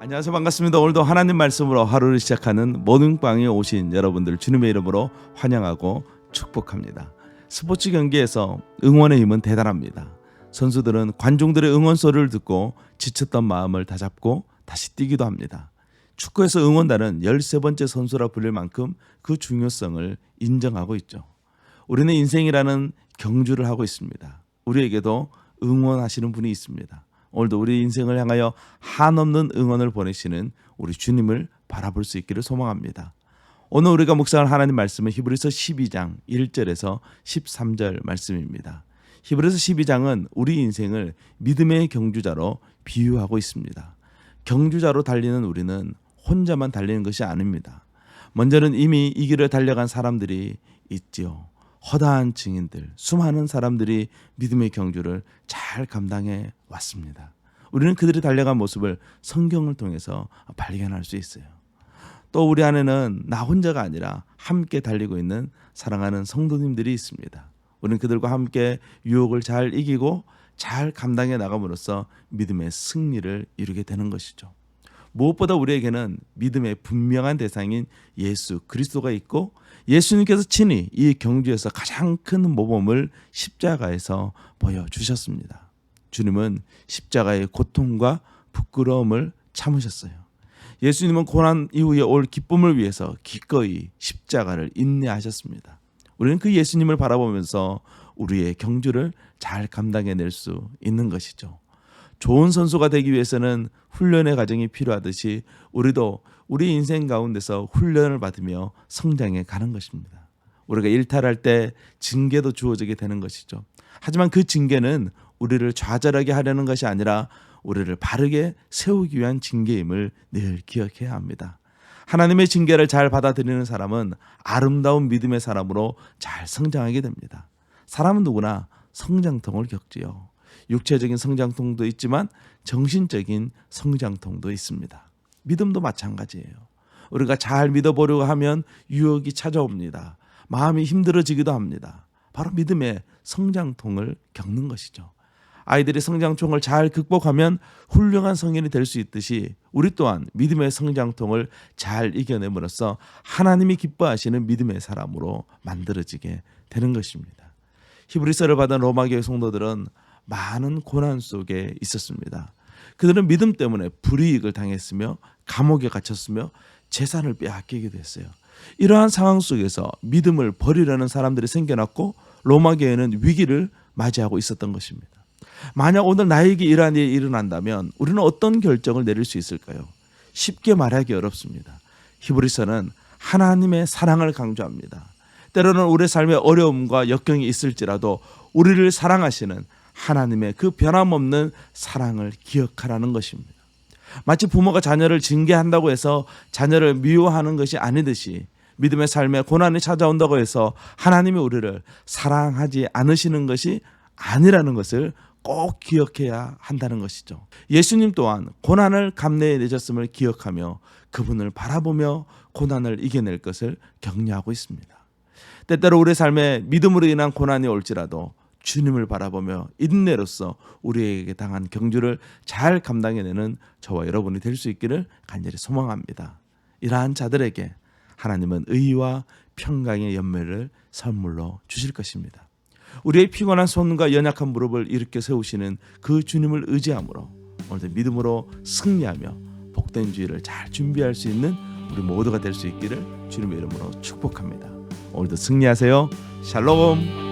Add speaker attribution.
Speaker 1: 안녕하세요 반갑습니다. 오늘도 하나님 말씀으로 하루를 시작하는 모닝방에 오신 여러분들 주님의 이름으로 환영하고 축복합니다. 스포츠 경기에서 응원의 힘은 대단합니다. 선수들은 관중들의 응원 소리를 듣고 지쳤던 마음을 다 잡고 다시 뛰기도 합니다. 축구에서 응원단은 13번째 선수라 불릴 만큼 그 중요성을 인정하고 있죠. 우리는 인생이라는 경주를 하고 있습니다. 우리에게도 응원하시는 분이 있습니다. 오늘도 우리 인생을 향하여 한없는 응원을 보내시는 우리 주님을 바라볼 수 있기를 소망합니다. 오늘 우리가 묵상할 하나님 말씀은 히브리서 12장 1절에서 13절 말씀입니다. 히브리서 12장은 우리 인생을 믿음의 경주자로 비유하고 있습니다. 경주자로 달리는 우리는 혼자만 달리는 것이 아닙니다. 먼저는 이미 이 길을 달려간 사람들이 있지요. 허다한 증인들, 수많은 사람들이 믿음의 경주를 잘 감당해 왔습니다. 우리는 그들이 달려간 모습을 성경을 통해서 발견할 수 있어요. 또 우리 안에는 나 혼자가 아니라 함께 달리고 있는 사랑하는 성도님들이 있습니다. 우리는 그들과 함께 유혹을 잘 이기고 잘 감당해 나감으로써 믿음의 승리를 이루게 되는 것이죠. 무엇보다 우리에게는 믿음의 분명한 대상인 예수 그리스도가 있고 예수님께서 친히 이 경주에서 가장 큰 모범을 십자가에서 보여주셨습니다. 주님은 십자가의 고통과 부끄러움을 참으셨어요. 예수님은 고난 이후에 올 기쁨을 위해서 기꺼이 십자가를 인내하셨습니다. 우리는 그 예수님을 바라보면서 우리의 경주를 잘 감당해낼 수 있는 것이죠. 좋은 선수가 되기 위해서는 훈련의 과정이 필요하듯이 우리도 우리 인생 가운데서 훈련을 받으며 성장해 가는 것입니다. 우리가 일탈할 때 징계도 주어지게 되는 것이죠. 하지만 그 징계는 우리를 좌절하게 하려는 것이 아니라 우리를 바르게 세우기 위한 징계임을 늘 기억해야 합니다. 하나님의 징계를 잘 받아들이는 사람은 아름다운 믿음의 사람으로 잘 성장하게 됩니다. 사람은 누구나 성장통을 겪지요. 육체적인 성장통도 있지만 정신적인 성장통도 있습니다. 믿음도 마찬가지예요. 우리가 잘 믿어보려고 하면 유혹이 찾아옵니다. 마음이 힘들어지기도 합니다. 바로 믿음의 성장통을 겪는 것이죠. 아이들이 성장통을 잘 극복하면 훌륭한 성인이 될 수 있듯이 우리 또한 믿음의 성장통을 잘 이겨냄으로써 하나님이 기뻐하시는 믿음의 사람으로 만들어지게 되는 것입니다. 히브리서를 받은 로마 교회 성도들은 많은 고난 속에 있었습니다. 그들은 믿음 때문에 불이익을 당했으며 감옥에 갇혔으며 재산을 빼앗기기도 했어요. 이러한 상황 속에서 믿음을 버리려는 사람들이 생겨났고 로마 교회는 위기를 맞이하고 있었던 것입니다. 만약 오늘 나에게 이러한 일이 일어난다면 우리는 어떤 결정을 내릴 수 있을까요? 쉽게 말하기 어렵습니다. 히브리서는 하나님의 사랑을 강조합니다. 때로는 우리 삶에 어려움과 역경이 있을지라도 우리를 사랑하시는 하나님의 그 변함없는 사랑을 기억하라는 것입니다. 마치 부모가 자녀를 징계한다고 해서 자녀를 미워하는 것이 아니듯이 믿음의 삶에 고난이 찾아온다고 해서 하나님이 우리를 사랑하지 않으시는 것이 아니라는 것을 꼭 기억해야 한다는 것이죠. 예수님 또한 고난을 감내해 내셨음을 기억하며 그분을 바라보며 고난을 이겨낼 것을 격려하고 있습니다. 때때로 우리 삶에 믿음으로 인한 고난이 올지라도 주님을 바라보며 인내로서 우리에게 당한 경주를 잘 감당해내는 저와 여러분이 될 수 있기를 간절히 소망합니다. 이러한 자들에게 하나님은 의와 평강의 연매를 선물로 주실 것입니다. 우리의 피곤한 손과 연약한 무릎을 일으켜 세우시는 그 주님을 의지함으로 오늘도 믿음으로 승리하며 복된 주의를 잘 준비할 수 있는 우리 모두가 될 수 있기를 주님의 이름으로 축복합니다. 오늘도 승리하세요. 샬롬.